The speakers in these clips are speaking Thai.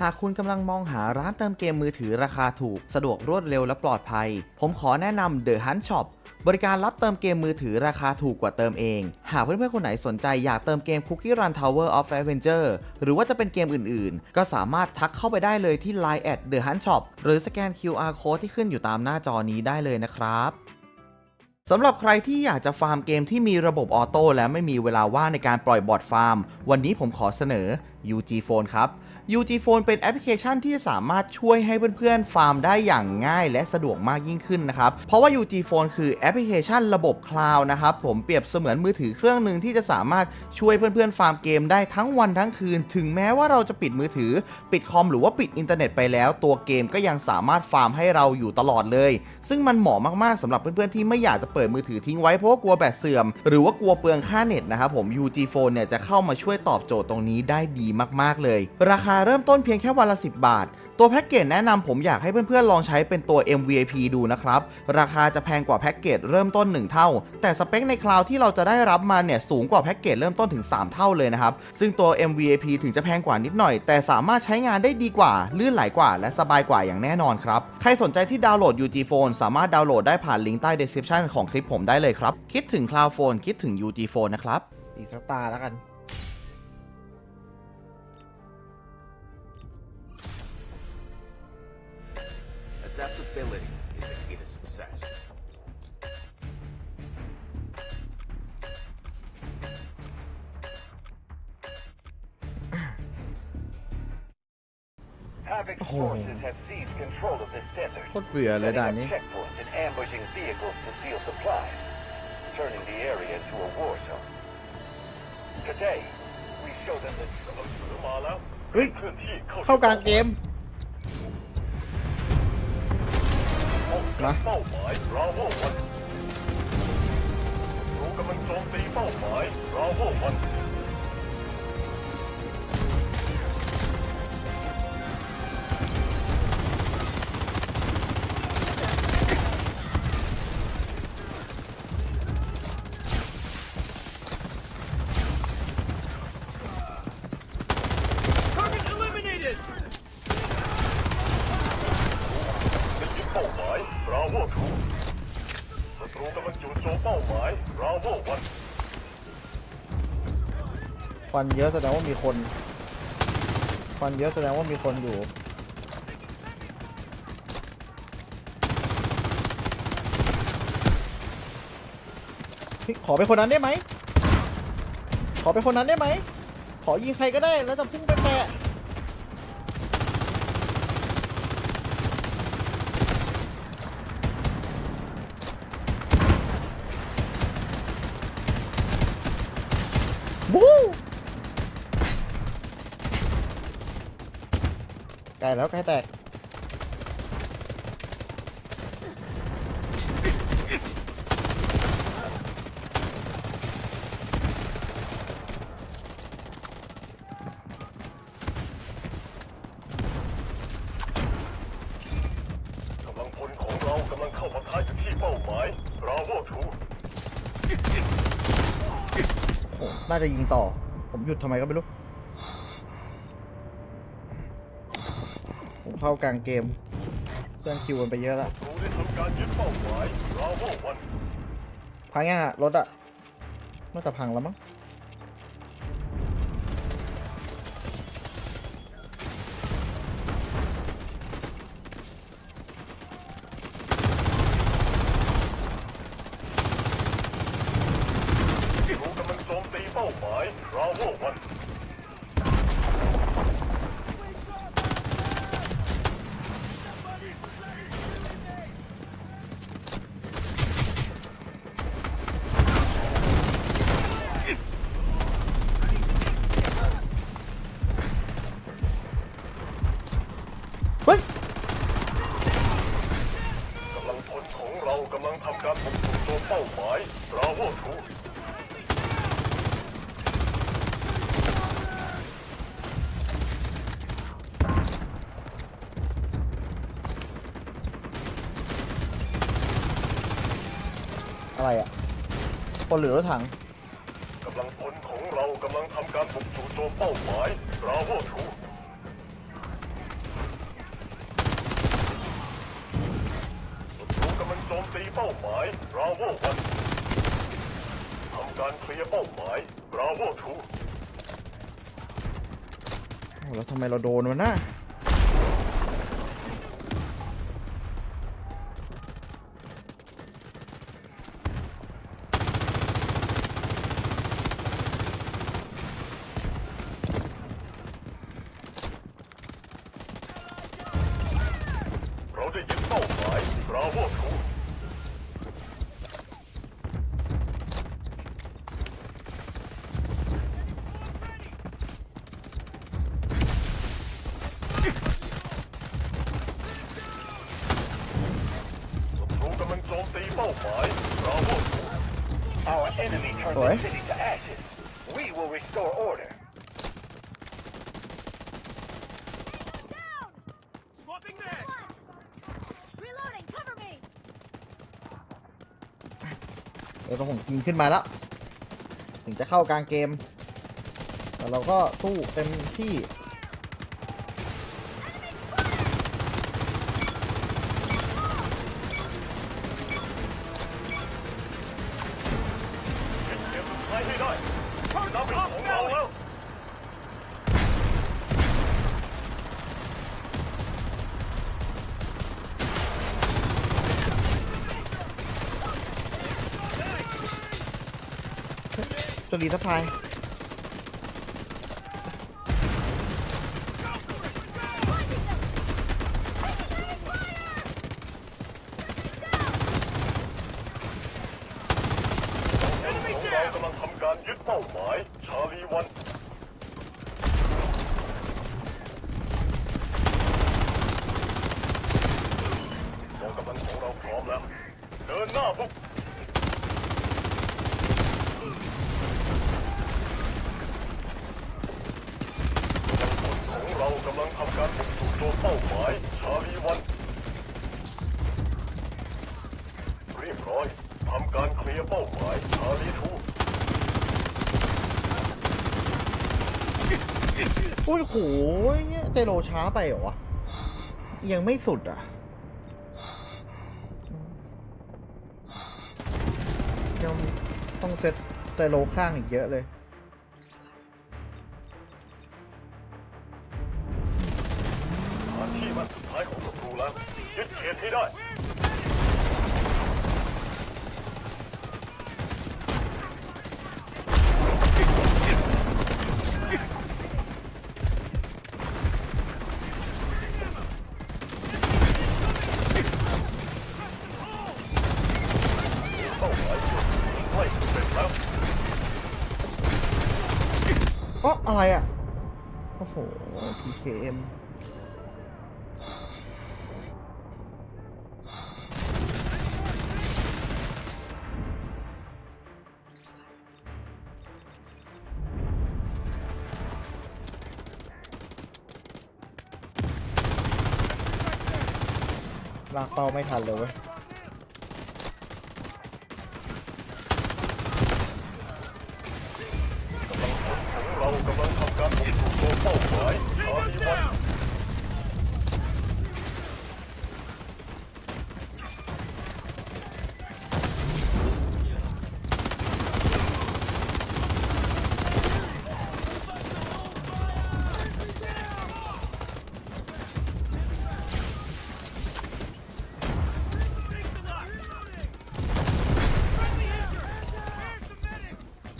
หากคุณกำลังมองหาร้านเติมเกมมือถือราคาถูก สะดวกรวดเร็วและปลอดภัย ผมขอแนะนำ The Hunt Shop บริการรับเติมเกมมือถือราคาถูกกว่าเติมเอง หากเพื่อนๆ คนไหนสนใจอยากเติมเกม Cookie Run Tower of Adventure หรือว่าจะเป็นเกมอื่นๆ ก็สามารถทักเข้าไปได้เลยที่ Line at The Hunt Shop หรือสแกน QR Code ที่ขึ้นอยู่ตามหน้าจอนี้ได้เลยนะครับสำหรับใครที่อยากจะฟาร์มเกมที่มีระบบออโต้และไม่มีเวลาว่างในการปล่อยบอทฟาร์ม วันนี้ผมขอเสนอ UG Phone ครับ UG Phone เป็นแอปพลิเคชันที่สามารถช่วยให้เพื่อนๆ ฟาร์มได้อย่างง่าย และสะดวกมากยิ่งขึ้นนะครับ เพราะว่า UG Phone คือแอปพลิเคชันระบบคลาวด์นะครับ ผมเปรียบเสมือนมือถือเครื่องหนึ่งที่จะสามารถช่วยเพื่อนๆ ฟาร์มเกมได้ทั้งวันทั้งคืน ถึงแม้ว่าเราจะปิดมือถือ ปิดคอมหรือว่าปิดอินเทอร์เน็ตไปแล้ว ตัวเกมก็ยังสามารถฟาร์มให้เราอยู่ตลอดเลย ซึ่งมันเหมาะมากๆสำหรับเพื่อนๆ ที่ไม่อยากจะเปิดมือถือทิ้งไว้เพราะว่ากลัวแบตเสื่อม หรือว่ากลัวเปลืองค่าเน็ตนะครับผม UG Phone เนี่ยจะเข้ามาช่วยตอบโจทย์ตรงนี้ได้ดีมากๆเลย ราคาเริ่มต้นเพียงแค่วันละ 10 บาท ตัวแพ็กเกจแนะนำผมอยากให้เพื่อนๆ ลองใช้เป็นตัว MVP ดูนะครับ ราคาจะแพงกว่าแพ็กเกจเริ่มต้น 1 เท่า แต่สเปคในคลาวที่เราจะได้รับมาเนี่ยสูงกว่าแพ็กเกจเริ่มต้นถึง 3 เท่าเลยนะครับ ซึ่งตัว MVP ถึงจะแพงกว่านิดหน่อย แต่สามารถใช้งานได้ดีกว่า ลื่นไหลกว่า และสบายกว่าอย่างแน่นอนครับ ใครสนใจที่ดาวน์โหลด UG Phone สามารถดาวน์โหลดได้ผ่านลิงก์ใต้ description ของคลิปผมได้เลยครับ คิดถึง Cloud Phone คิดถึง UG Phone นะครับอีกสักตาแล้วกัน Havoc's Oh. forces have seized control of this desert, โคตรเบื่อเลย setting ด่าน up นี้ checkpoints and ambushing vehicles to steal supplies, turning the area into a war zone. Today, we show them the truth. เฮ้ย เข้ากลางเกม นะ เป้าหมายราโววันรู้กำลังโจมตีเป้าหมายราโววัน วันเยอะแสดงว่ามีคนควันเยอะแสดงว่ามีคนอยู่ขอไปคนนั้นได้ไหม ขอไปคนนั้นได้ไหม ขอยิงใครก็ได้แล้วจะพุ่งไปแปะบู๊ใกล้แล้วใกล้แตกกำลังพลของเรากำลังเข้ามาท้ายอยู่ที่เป้าหมายราโวทูโอ้น่าจะยิงต่อ ผมหยุดทำไมก็ไม่รู้ ผม เข้ากลางเกมเพื่อนคิวมันไปเยอะละรู้ได้ทำการยึดเป้าหมายราโววันพังยังอะรถอะน่าจะพังแล้วมั้ง งทำการบุกจู่โจมเป้าหมายราโวทูอะไรอะคนหรือรถถัง กำลังพลของเรากำลังทำการบุกจู่โจมเป้าหมายราโวทู เป้าหมายบราโววันทำการเคลียร์เป้าหมายบราโวทูโอ้แล้วทำไมเราโดนวะน่ะ เราได้ยึดเป้าหมายบราโวทู ศัตรูกำลังโจมตีเป้าหมายบราโวทู Our enemy turned Oi. the city to ashes. We will restore order. Down! Swapping back. Reloading, cover me! เดี๋ยวผมยิงขึ้นมาแล้ว ถึงจะเข้ากลางเกม แต่เราก็สู้เต็มที่ จะรีสพายของเรากำลังทำการยึดเป้าหมาย ชาลีวัน กองกำลังของเราพร้อมแล้ว เดินหน้าบุกกำลังของเรากำลังทำการบุกสู่ตัวเป้าหมาย ชาลีวัน เรียบร้อย ทำการเค ลียร์เป้าหมายชาลีทูโอ้ยโหเนี่ยเจโรช้าไปเหรอวะยังไม่สุดอะยังต้องเซตเจโรข้างอีกเยอะเลย ลากเป้าไม่ทันเลยเว้ยของเรากำลังทำการบุกสู่ตัวเป้าหมาย ชาลีวัน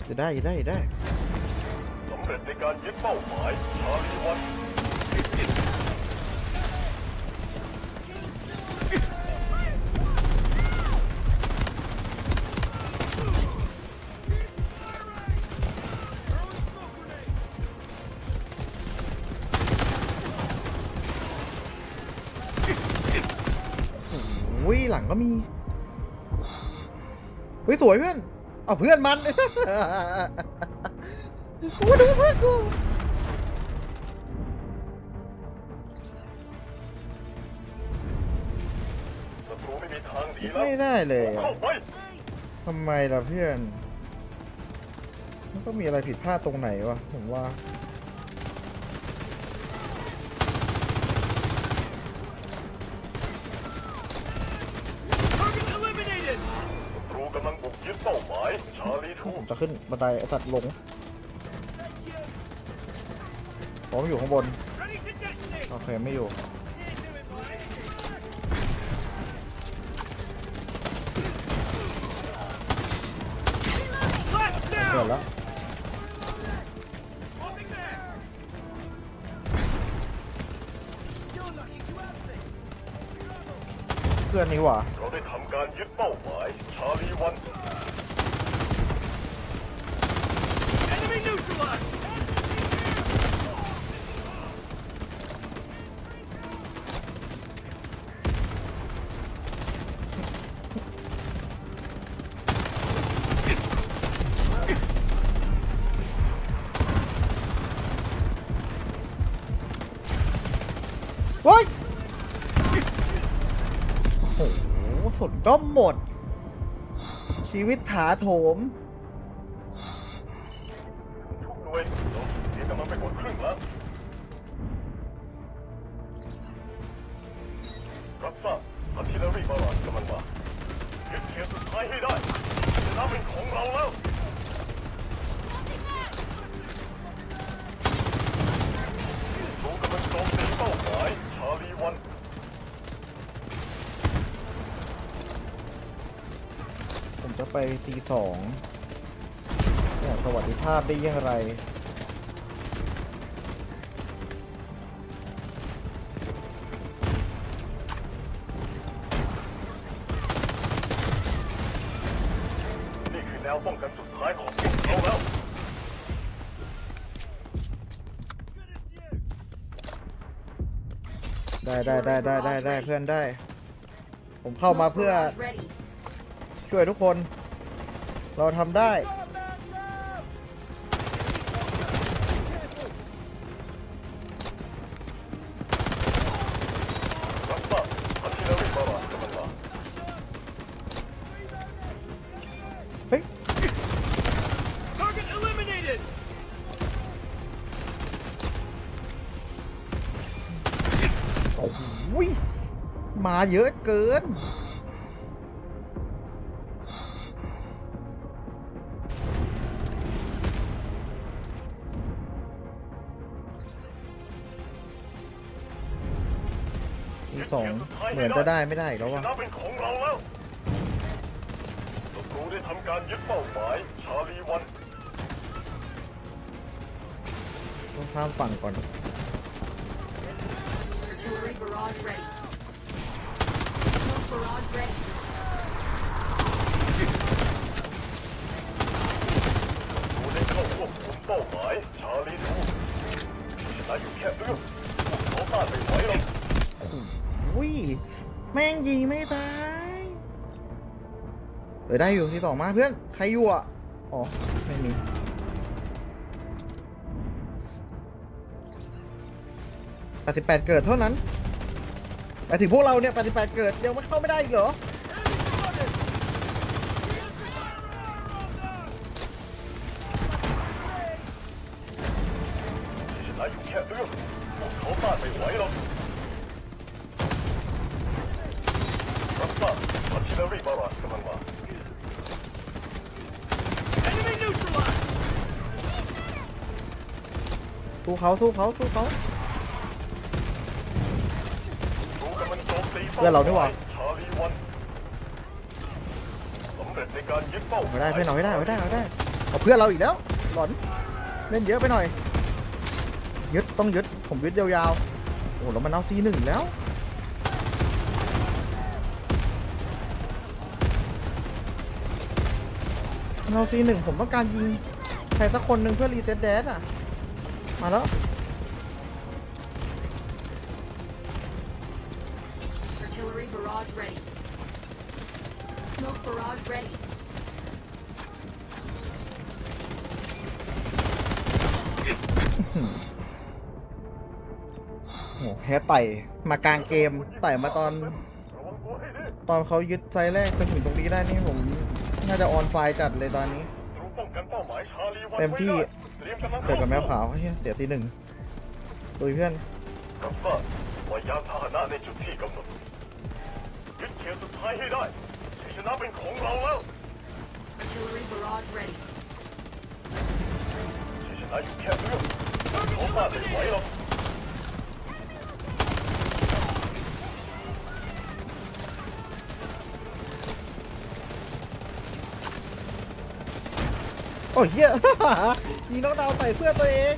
จะได้จะได้จะได้สำเร็จในการยึดเป้าหมายชาลีวันโอ้ยหลังก็มีเฮ้ยสวยเพื่อน เอาเพื่อนมันกูดูเพื่อนกูศัตรูไม่มีทางหนีแล้วไม่ได้เลยอะเข้าไปทำไมล่ะเพื่อน มันก็มีอะไรผิดพลาดตรงไหนวะผมว่า Target eliminated! ายชาลีทู ผมจะขึ้นบันไดไอสัตว์หลงผมอยู่ข้างบน โอเค ไม่อยู่ เกิดแล้วเพื่อนนี่หว่าเราได้ทำการยึดเป้าหมายชาลีวัน เฮ้ย โอ้โหสุดก็หมด ชีวิตถาโถม ให้ได้ชนะเป็นของเราแล้ว รู้กำลังโจมตีเป้าหมายชาลีวัน ผมจะไปตีสองเนี่สวัสดิภาพได้อยังไร ได้ได้ได้ได้ได้ได้เพื่อนได้ ผมเข้ามาเพื่อ Ready. ช่วยทุกคน เราทำได้ อ้โหยมาเยอะเกินทีสองเหมือนจะได้ไม่ได้อีกแล้วชวะนะเป็นของเราแล้วศัตรูได้ทำการยึดเป้าหมาย ชาลีวัน ต้องข้ามฝั่งก่อน Artillery barrage ready. Smoke barrage ready. ศัตรูได้เข้าควบคุมเป้าหม 88 เกิดเท่านั้นแต่ถึงพวกเราเนี่ย88 เกิดยังไม่เข้าไม่ได้อีกเหรอชนอยู่แค่เอื้อมพวกเขาต้านไม่ไหวหรอกรับทราบอาร์ติเลอรี่บาลากำลังมา Enemy neutralized! สู้เขาสู้เขาสู้เขา เพื่อนเรานี่หว่าชาลีวันสำเร็จในการยึดเป้าหไม่ได้เพื่อนเราไม่ได้ไม่ได้ไม่ได้เอาเพื่อนเราอีกแล้วหลอนเล่นเยอะไปหน่อย ยึดต้องยึดผมยึดยาวๆโอ้แล้วมันเอาซีหนึ่งแล้วมันเอาซีหนึ่งผมต้องการยิงใครสักคนหนึ่งเพื่อรีเซ็ตแดดอะ มาแล้ว Smoke barrage ready. โอ้โหแฮไต่มากลางเกมไต่มาตอนระวังตัวให้ดีตอนเขายึดไซส์แรกไปถึงตรงนี้ได้นี่ผมน่าจะออนไฟจัดเลยตอนนี้รู้ป้องกันเป้าหมายชาลีวันเต็มที่ไว้ได้เตรียมกำลังเกิดกับแมวขาวเฮ้ยเสียทีหนึ่งดูเพื่อนรับทราบว่ายานพาหนะในจุดที่กำหนดยึดเขตสุดท้ายให้ได้ ชัยชนะเป็นของเราแล้ว Artillery barrage ready. ชนะอยู่แค่เรื่องเขาต้านไม่ไหวหรอก โอ้ยเหี้ย ยิงน้องดาวใส่เพื่อนตัวเอง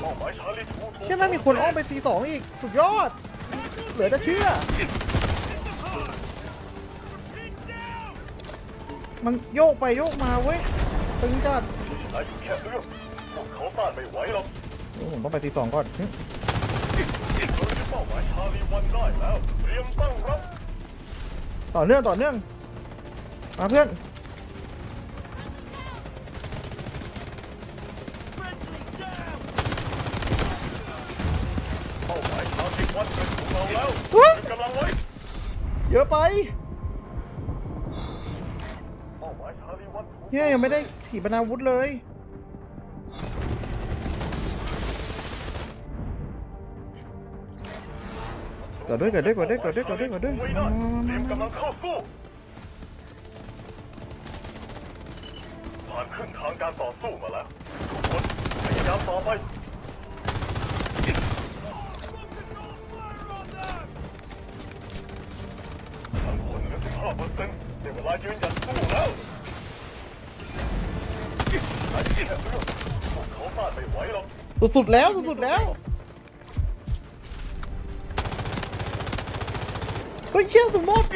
เป้าหมายชาลีทูถูก ใช่ไหมมีคนอ้อมไปซีสองอีก สุดยอด เหลือจะเชื่อ มันโยกไปโยกมาเว้ยตึงจัดชนะอยู่แค่เรื่องพวกเขาต้านไม่ไหวหรอกโอ้ผมต้องไปซีสองก่อนหึเราจะเป้าหมายชาลีวันได้แล้ว เตรียมตั้งรับ ต่อเนื่องต่อเนื่องมาเพื่อนเป้าหมายชาลีวันเป็นของเราแล้วอุ๊ยเป็นกำลังไว้ เยอะไป เนี่ยยังไม่ได้ขีปนาวุธเลย เกิดด้วยเกิดด้วยเกิดด้วยเกิดด้วยเกิดด้วยเกิดด้วยไว้มาได้มาเตรียมกำลังเข้าสู้ผ่านครึ่งทางการต่อสู้มาแล้วทุกคนพยายามต่อไป สุดๆแล้วสุดๆแล้วเฮ้ยเชี่ยสมมติ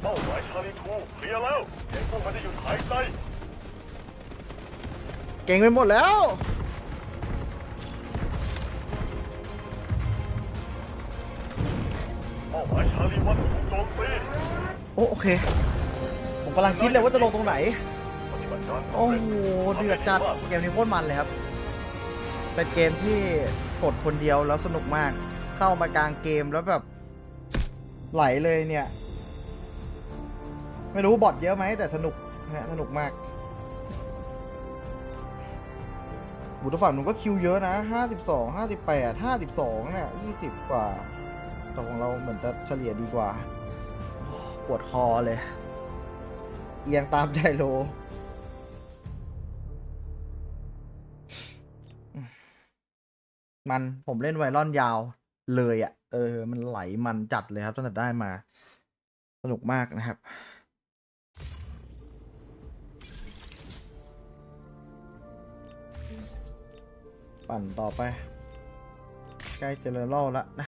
เป้าหมายชาลีทูเคลียร์แล้วเด็กพวกมันจะหยุดหายใจเก่งไปหมดแล้วเป้าหมายชาลีวันถูกโจมตีโอ้โอเค ผมกำลังคิดเลยว่าจะลงตรงไหน โอ้โห เดือดจัด เกมนี้โคตรมันเลยครับ เป็นเกมที่กดคนเดียวแล้วสนุกมาก เข้ามากลางเกมแล้วแบบ ไหลเลยเนี่ย ไม่รู้บอทเยอะไหมแต่สนุกฮะสนุกมากบุตรฝั่งหนูก็คิวเยอะนะห้าสิบสองห้าสิบแปดห้าสิบสองเนี่ยยี่สิบกว่า แต่ของเราเหมือนจะเฉลี่ยดีกว่า ปวดคอเลย เอียงตามใจโล มันผมเล่นไวรอนยาวเลยอะ่ะ เออ มันไหลมันจัดเลยครับตั้งแต่ได้มา สนุกมากนะครับปั่นต่อไป ใกล้เจเนอรัลแล้วนะ